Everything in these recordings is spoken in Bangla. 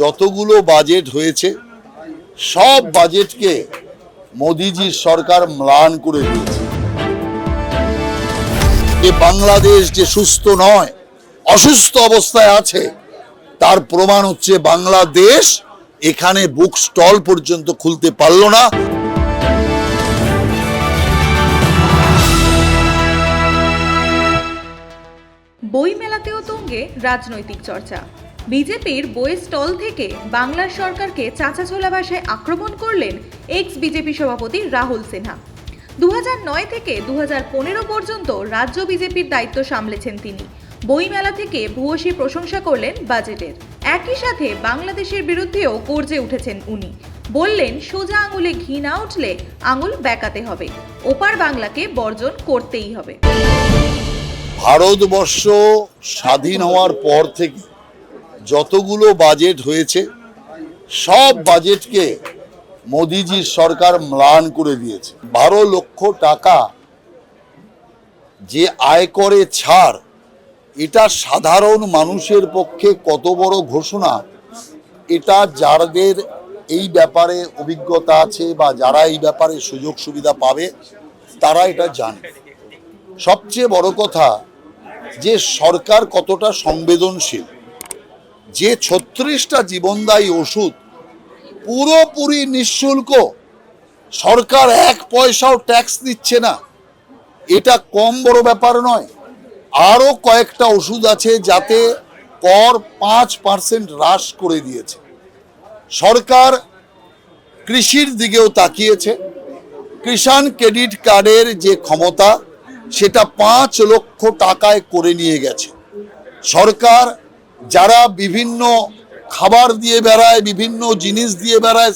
যতগুলো বাজেট হয়েছে, সব বাজেটকে মোদিজির সরকার ম্লান করে দিয়েছে। যে বাংলাদেশ যে সুস্থ নয়, অসুস্থ অবস্থায় আছে, তার প্রমাণ হচ্ছে বাংলাদেশ এখানে বুক স্টল পর্যন্ত খুলতে পারল না। বই মেলাতেও তুঙ্গে রাজনৈতিক চর্চা। বিজেপির বইয়ের স্টল থেকে বাংলার সরকারকে চাঁচাছোলা ভাষায় আক্রমণ করলেন এক্স বিজেপি সভাপতি রাহুল সিনহা। দু নয় থেকে দু পর্যন্ত রাজ্য বিজেপির দায়িত্ব সামলেছেন তিনি। বইমেলা থেকে ভূয়সী প্রশংসা করলেন বাজেটের। একই সাথে বাংলাদেশের বিরুদ্ধেও গর্জে উঠেছেন উনি। বললেন, সোজা আঙুলে ঘি না উঠলে আঙুল বেঁকাতে হবে। ওপার বাংলাকে বর্জন করতেই হবে। ভারতবর্ষ স্বাধীন হওয়ার পর থেকে যতগুলো বাজেট হয়েছে, সব বাজেটকে মোদিজির সরকার ম্লান করে দিয়েছে। বারো লক্ষ টাকা যে আয়করে ছাড়, এটা সাধারণ মানুষের পক্ষে কত বড় ঘোষণা? এটা যাদের এই ব্যাপারে অভিজ্ঞতা আছে বা যারা এই ব্যাপারে সুযোগ সুবিধা পাবে, তারা এটা জানে। সবচেয়ে বড় কথা, যে সরকার কতটা সংবেদনশীল যে ছত্রিশটা জীবনদায়ী ওষুধ পুরোপুরি নিঃশুল্ক, সরকার এক পয়সাও ট্যাক্স দিচ্ছে না। এটা কম বড় ব্যাপার নয়। আরও কয়েকটা ওষুধ আছে যাতে কর পাঁচ পার্সেন্ট হ্রাস করে দিয়েছে। সরকার কৃষির দিকেও তাকিয়েছে। কিষাণ ক্রেডিট কার্ডের যে ক্ষমতা, সেটা পাঁচ লক্ষ টাকায় করে নিয়ে গেছে। সরকার যারা বিভিন্ন খাবার দিয়ে বেড়ায়, বিভিন্ন জিনিস দিয়ে বেড়ায়,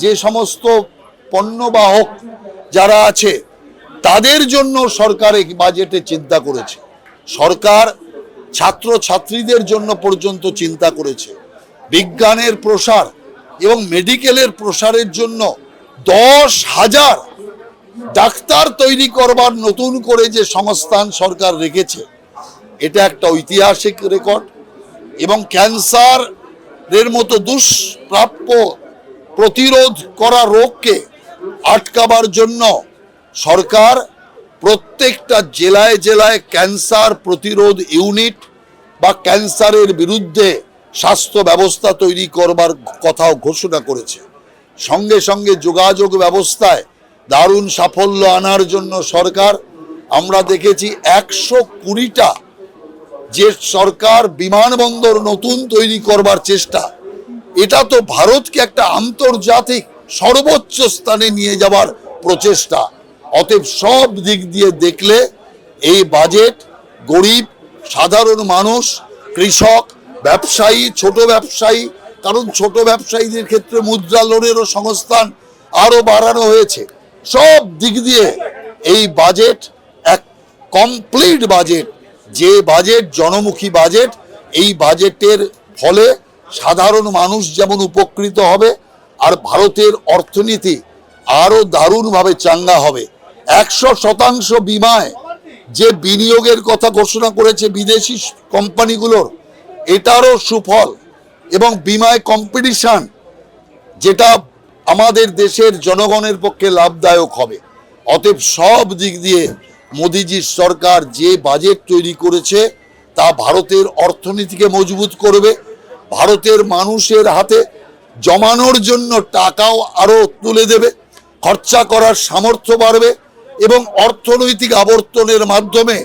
যে সমস্ত পণ্যবাহক যারা আছে, তাদের জন্য সরকার এই বাজেটে চিন্তা করেছে। সরকার ছাত্র ছাত্রীদের জন্য পর্যন্ত চিন্তা করেছে। বিজ্ঞানের প্রসার এবং মেডিকেলের প্রসারের জন্য দশ হাজার ডাক্তার তৈরি করবার নতুন করে যে সংস্থান সরকার রেখেছে, এটা একটা ঐতিহাসিক রেকর্ড এবং ক্যান্সার এর মতো দুষ্প্রাপ্য প্রতিরোধ করা রোগকে আটকাবার জন্য সরকার প্রত্যেকটা জেলায় জেলায় ক্যান্সার প্রতিরোধ ইউনিট বা ক্যান্সারের বিরুদ্ধে স্বাস্থ্য ব্যবস্থা তৈরি করবার কথাও ঘোষণা করেছে। সঙ্গে সঙ্গে যোগাযোগ ব্যবস্থায় দারুণ সাফল্য আনার জন্য সরকার, আমরা দেখেছি একশো কুড়িটা যে সরকার বিমানবন্দর নতুন তৈরি করবার চেষ্টা, এটা তো ভারতকে একটা আন্তর্জাতিক সর্বোচ্চ স্থানে নিয়ে যাবার প্রচেষ্টা। অতএব সব দিক দিয়ে দেখলে এই বাজেট গরিব, সাধারণ মানুষ, কৃষক, ব্যবসায়ী, ছোট ব্যবসায়ী, কারণ ছোট ব্যবসায়ীদের ক্ষেত্রে মুদ্রা লোনেরও সংস্থান আরও বাড়ানো হয়েছে। সব দিক দিয়ে এই বাজেট এক কমপ্লিট বাজেট যে বাজেট, জনমুখী বাজেট, এই বাজেটের ফলে সাধারণ মানুষ যেমন উপকৃত হবে, আর ভারতের অর্থনীতি আরও দারুণভাবে চাঙ্গা হবে। একশো শতাংশ বিমায় যে বিনিয়োগের কথা ঘোষণা করেছে বিদেশি কোম্পানিগুলোর, এটারও সুফল। এবং বিমায় কম্পিটিশান যেটা আমাদের দেশের জনগণের পক্ষে লাভদায়ক হবে। অতএব সব দিক দিয়ে মোদিজির সরকার যে বাজেট তৈরি করেছে, তা ভারতের অর্থনীতিকে মজবুত করবে, ভারতের মানুষের হাতে জমানোর জন্য টাকাও আরও তুলে দেবে, খরচা করার সামর্থ্য বাড়বে এবং অর্থনৈতিক আবর্তনের মাধ্যমে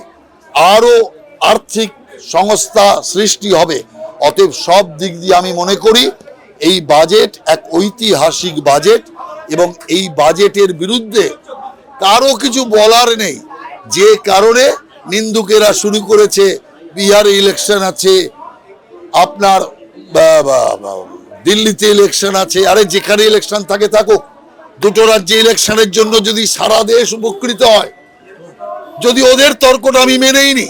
আরও আর্থিক সংস্থা সৃষ্টি হবে। অতএব সব দিক দিয়ে আমি মনে করি, এই বাজেট এক ঐতিহাসিক বাজেট এবং এই বাজেটের বিরুদ্ধে কারও কিছু বলার নেই। যে কারণে নিন্দুকেরা শুরু করেছে, বিহারে ইলেকশন আছে, আপনার দিল্লিতে ইলেকশন আছে, আরে যেখানে ইলেকশন থাকে থাকুক, দুটো রাজ্যে ইলেকশনের জন্য যদি সারা দেশ উপকৃত হয়, যদি ওদের তর্কটা আমি মেনেই নি,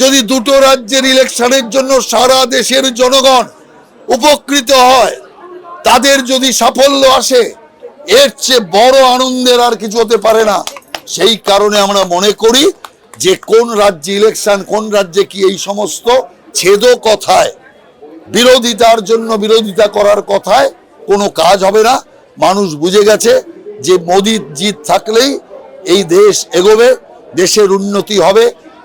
যদি দুটো রাজ্যের ইলেকশনের জন্য সারা দেশের জনগণ উপকৃত হয়, তাদের যদি সাফল্য আসে, এর চেয়ে বড় আনন্দের আর কিছু হতে পারে না। সেই কারণে আমরা মনে করি যে কোন রাজ্যে ইলেকশন কোন রাজ্যে কি এই সমস্ত ছেদ কথায়, বিরোধিতার জন্য বিরোধিতা করার কথায় কোনো কাজ হবে না। মানুষ বুঝে গেছে যে মোদির জিত থাকলেই এই দেশ এগোবে, দেশের উন্নতি হবে,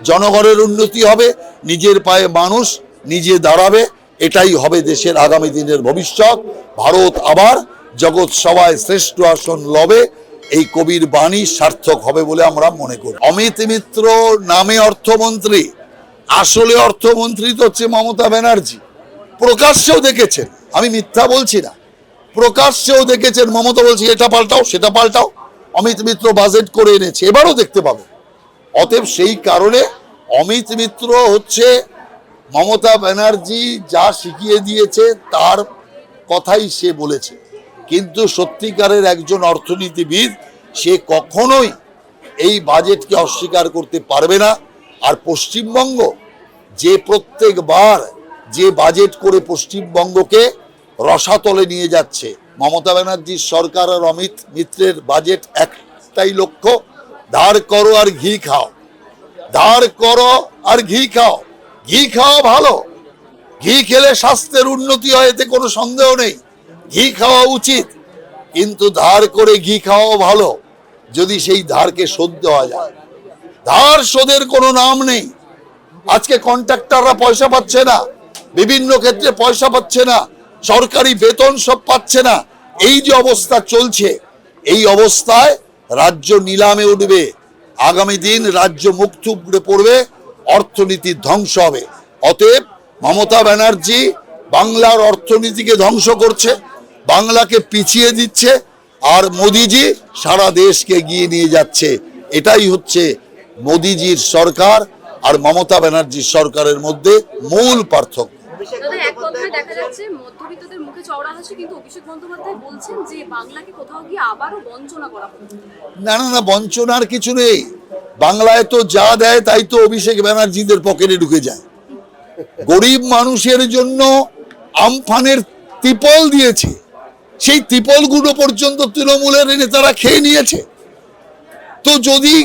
জনগণের উন্নতি হবে, নিজের পায়ে মানুষ নিজে দাঁড়াবে, এটাই হবে দেশের আগামী দিনের ভবিষ্যৎ। ভারত আবার জগৎ সভায় শ্রেষ্ঠ আসন লবে এই কবির বাণী সার্থক হবে বলে আমরা মনে করি। অমিত মিত্র নামে অর্থমন্ত্রী, আসলে অর্থমন্ত্রী তো হচ্ছে মমতা ব্যানার্জি। প্রকাশ্যেও দেখেছেন, আমি মিথ্যা বলছি না। প্রকাশ্যেও দেখেছেন, মমতা বলছি, এটা পাল্টাও, সেটা পাল্টাও। অমিত মিত্র বাজেট করে এনেছে, এবারও দেখতে পাবে। অতএব সেই কারণে অমিত মিত্র হচ্ছে মমতা ব্যানার্জি যা শিখিয়ে দিয়েছে, তার কথাই সে বলেছে। কিন্তু সত্যিকারের একজন অর্থনীতিবিদ, সে কখনোই এই বাজেটকে অস্বীকার করতে পারবে না। আর পশ্চিমবঙ্গ যে প্রত্যেকবার যে বাজেট করে পশ্চিমবঙ্গকে রসাতলে নিয়ে যাচ্ছে, মমতা ব্যানার্জির সরকার আর অমিত মিত্রের বাজেট একটাই লক্ষ্য, ধার করো আর ঘি খাও। ধার করো আর ঘি খাও। ঘি খাওয়া ভালো। ঘি খেলে স্বাস্থ্যের উন্নতি হয়, এতে কোনো সন্দেহ নেই। ঘি খাওয়া উচিত, কিন্তু ধার করে ঘি খাওয়াও ভালো, যদি সেই ধারকে শোধ দেওয়া যায়। ধার শোধের কোনো নাম নেই। আজকে কন্ট্রাক্টররা পয়সা পাচ্ছে না, বিভিন্ন ক্ষেত্রে পয়সা পাচ্ছে না, সরকারি বেতন সব পাচ্ছে না। এই যে অবস্থা চলছে, এই অবস্থায় রাজ্য নিলামে উঠবে। আগামী দিন রাজ্য মুখ থুবড়ে পড়বে, অর্থনীতি ধ্বংস হবে। অতএব মমতা ব্যানার্জি বাংলার অর্থনীতিকে ধ্বংস করছে বাংলাকে পিছিয়ে দিচ্ছে আর মোদিজি সারা দেশকে এগিয়ে নিয়ে যাচ্ছে। এটাই হচ্ছে মোদিজির সরকার আর মমতা ব্যানার্জির সরকারের মধ্যে মূল পার্থক্য। দাদা এক কথায় দেখা যাচ্ছে মধ্যবিত্তদের মুখে চওড়া হাসি কিন্তু অভিষেক বন্দ্যোপাধ্যায় বলছেন যে বাংলাকে কোথাও গিয়ে আবারও বঞ্চনা করা না না না বঞ্চনার কিছু নেই। বাংলায় তো যা দেয় তাই তো অভিষেক ব্যানার্জিদের পকেটে ঢুকে যায়। গরিব মানুষের জন্য আমফানের তিপল দিয়েছে। সেই তিপলগুলো পর্যন্ত তৃণমূলের নেতারা খেয়ে নিয়েছে। তো যদি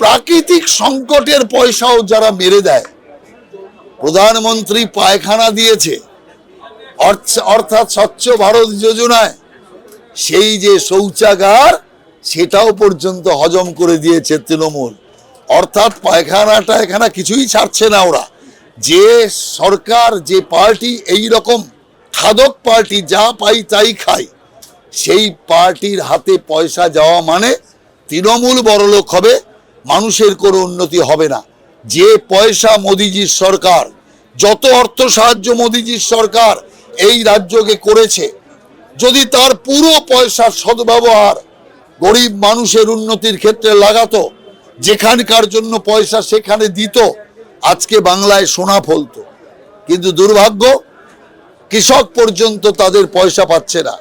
প্রাকৃতিক সংকটের পয়সাও যারা মেরে দেয়, প্রধানমন্ত্রী পায়খানা দিয়েছে অর্থাৎ স্বচ্ছ ভারত যোজনায়, সেই যে শৌচাগার, সেটাও পর্যন্ত হজম করে দিয়েছে তৃণমূল। অর্থাৎ পায়খানাটা এখানে কিছুই ছাড়ছে না ওরা। যে সরকার, যে পার্টি এই রকম খাদক পার্টি যা পাই তাই খায় সেই পার্টির হাতে পয়সা যাওয়া মানে তৃণমূল বড়লোক হবে, মানুষের কোনো উন্নতি হবে না। যে পয়সা মোদিজির সরকার, যত অর্থ সাহায্য মোদিজির সরকার এই রাজ্যকে করেছে, যদি তার পুরো পয়সার সদ্ব্যবহার গরিব মানুষের উন্নতির ক্ষেত্রে লাগাতো, যেখানকার জন্য পয়সা সেখানে দিত, আজকে বাংলায় সোনা ফলত। কিন্তু দুর্ভাগ্য কৃষক পর্যন্ত তাদের পয়সা পাচ্ছে না।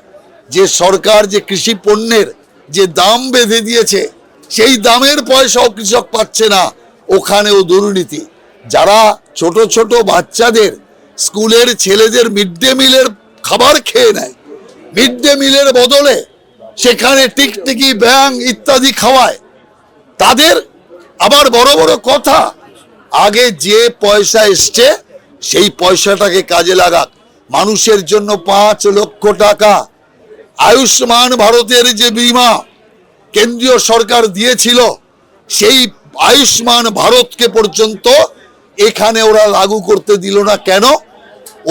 যে সরকার যে কৃষি পণ্যের যে দাম বেঁধে দিয়েছে, সেই দামের পয়সাও কৃষক পাচ্ছে না। ওখানেও দুর্নীতি। যারা ছোট ছোট বাচ্চাদের স্কুলের ছেলেদের মিড ডে মিলের খাবার খেয়ে নেয়, মিড ডে মিলের বদলে সেখানে টিকটিকি ব্যাং ইত্যাদি খাওয়ায়, তাদের আবার বড় বড় কথা, আগে যে পয়সা এসছে, সেই পয়সাটাকে কাজে লাগাক। মানুষের জন্য পাঁচ লক্ষ টাকা। আয়ুষ্মান ভারতের যে বীমা কেন্দ্রীয় সরকার দিয়েছিল, সেই আয়ুষ্মান ভারতকে পর্যন্ত এখানে ওরা লাগু করতে দিল না। কেন?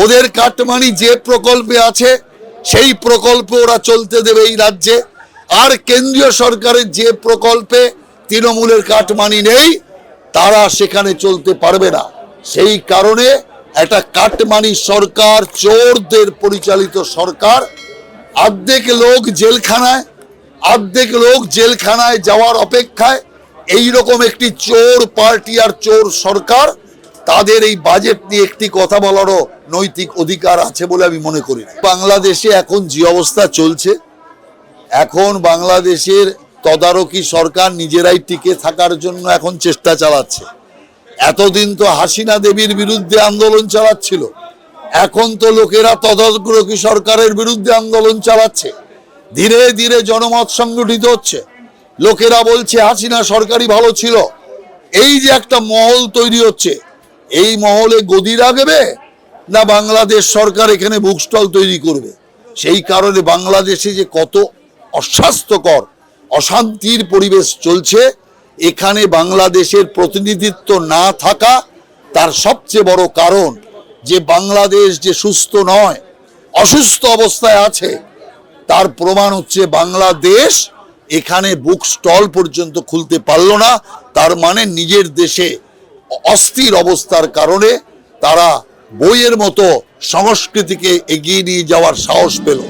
ওদের কাটমানি যে প্রকল্পে আছে, সেই প্রকল্পে ওরা চলতে দেবে এই রাজ্যে। আর কেন্দ্রীয় সরকারের যে প্রকল্পে তৃণমূলের কাটমানি নেই, তারা সেখানে চলতে পারবে না। সেই কারণে একটা কাটমানি সরকার, চোরদের পরিচালিত সরকার। অর্ধেক লোক জেলখানায়, অর্ধেক লোক জেলখানায় যাওয়ার অপেক্ষায় এই রকম একটি চোর পার্টি আর চোর সরকার, তাদের এই বাজেট নিয়ে একটি কথা বলারও নৈতিক অধিকার আছে বলে আমি মনে করি বাংলাদেশে এখন যে অবস্থা চলছে, এখন বাংলাদেশের তদারকি সরকার নিজেরাই টিকে থাকার জন্য এখন চেষ্টা চালাচ্ছে। এতদিন তো হাসিনা দেবীর বিরুদ্ধে আন্দোলন চালাচ্ছিল। এখন তো লোকেরা তদারকি সরকারের বিরুদ্ধে আন্দোলন চালাচ্ছে। ধীরে ধীরে জনমত সংগঠিত হচ্ছে। লোকেরা বলছে, হাসিনা সরকারই ভালো ছিল। এই যে একটা মহল তৈরি হচ্ছে, এই মহলে গদি রাখবে না বাংলাদেশ সরকার এখানে বুক স্টল তৈরি করবে? সেই কারণে বাংলাদেশে যে কত অস্বাস্থ্যকর, অশান্তির পরিবেশ চলছে এখানে বাংলাদেশের প্রতিনিধিত্ব না থাকা তার সবচেয়ে বড় কারণ যে বাংলাদেশ যে সুস্থ নয়, অসুস্থ অবস্থায় আছে, তার প্রমাণ হচ্ছে বাংলাদেশ এখানে বুক স্টল পর্যন্ত খুলতে পারল না। তার মানে নিজের দেশে অস্থির অবস্থার কারণে তারা বইয়ের মতো সংস্কৃতিকে এগিয়ে নিয়ে যাওয়ার সাহস পেল।